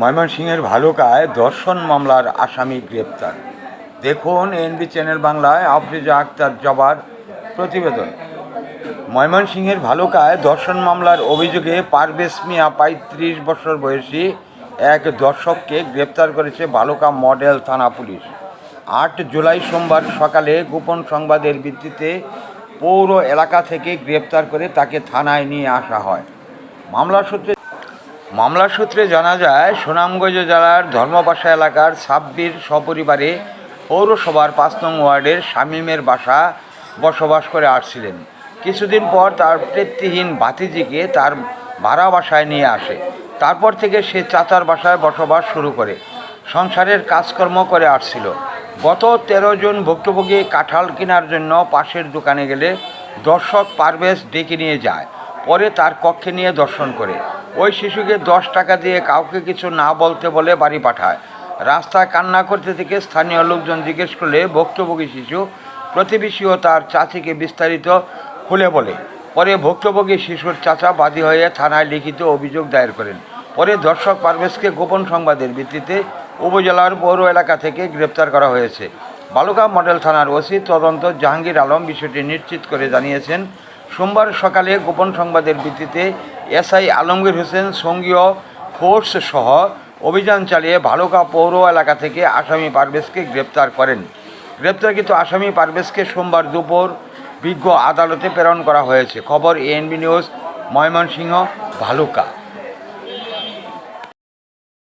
ময়মনসিংহের ভালুকায় ধর্ষণ মামলার আসামি গ্রেপ্তার। দেখুন এনবি চ্যানেল বাংলায় আফরিজা আক্তার জবার প্রতিবেদন। ময়মনসিংহের ভালুকায় ধর্ষণ মামলার অভিযোগে পারভেজ মিয়া পঁয়ত্রিশ বছর বয়সী এক দর্শককে গ্রেপ্তার করেছে ভালুকা মডেল থানা পুলিশ। আট জুলাই সোমবার সকালে গোপন সংবাদের ভিত্তিতে পৌর এলাকা থেকে গ্রেপ্তার করে তাকে থানায় নিয়ে আসা হয়। মামলা সূত্রে মামলা সূত্রে জানা যায়, সুনামগঞ্জ জেলার ধর্মবাসা এলাকার সাব্বির সপরিবারে পৌরসভার পাঁচ নং ওয়ার্ডের শামীমের বাসা বসবাস করে আসছিলেন। কিছুদিন পর তার তৃপ্তিহীন ভাতিজিকে তার ভাড়া বাসায় নিয়ে আসে। তারপর থেকে সে চাচার বাসায় বসবাস শুরু করে, সংসারের কাজকর্ম করে আসছিল। গত তেরো জন ভুক্তভোগী কাঁঠাল কেনার জন্য পাশের দোকানে গেলে দর্শক পারভেজ ডেকে নিয়ে যায়, পরে তার কক্ষে নিয়ে দর্শন করে। ওই শিশুকে দশ টাকা দিয়ে কাউকে কিছু না বলতে বলে বাড়ি পাঠায়। রাস্তায় কান্না করতে থেকে স্থানীয় লোকজন জিজ্ঞেস করলে ভুক্তভোগী শিশু প্রতিবেশী ও তার চাচিকে বিস্তারিত খুলে বলে। পরে ভুক্তভোগী শিশুর চাচা বাদী হয়ে থানায় লিখিত অভিযোগ দায়ের করেন। পরে দর্শক পারভেজকে গোপন সংবাদের ভিত্তিতে উপজেলার পৌর এলাকা থেকে গ্রেপ্তার করা হয়েছে। বালুকা মডেল থানার ওসি তদন্ত জাহাঙ্গীর আলম বিষয়টি নিশ্চিত করে জানিয়েছেন, সোমবার সকালে গোপন সংবাদের ভিত্তিতে এসআই আলমগীর হোসেন সঙ্গীয় ফোর্স সহ অভিযান চালিয়ে ভালুকা পৌর এলাকা থেকে আসামি পারভেজকে গ্রেপ্তার করেন। গ্রেপ্তারকৃত আসামি পারভেজকে সোমবার দুপুর বিজ্ঞ আদালতে প্রেরণ করা হয়েছে। খবর এএনবি নিউজ, ময়মনসিংহ, ভালুকা।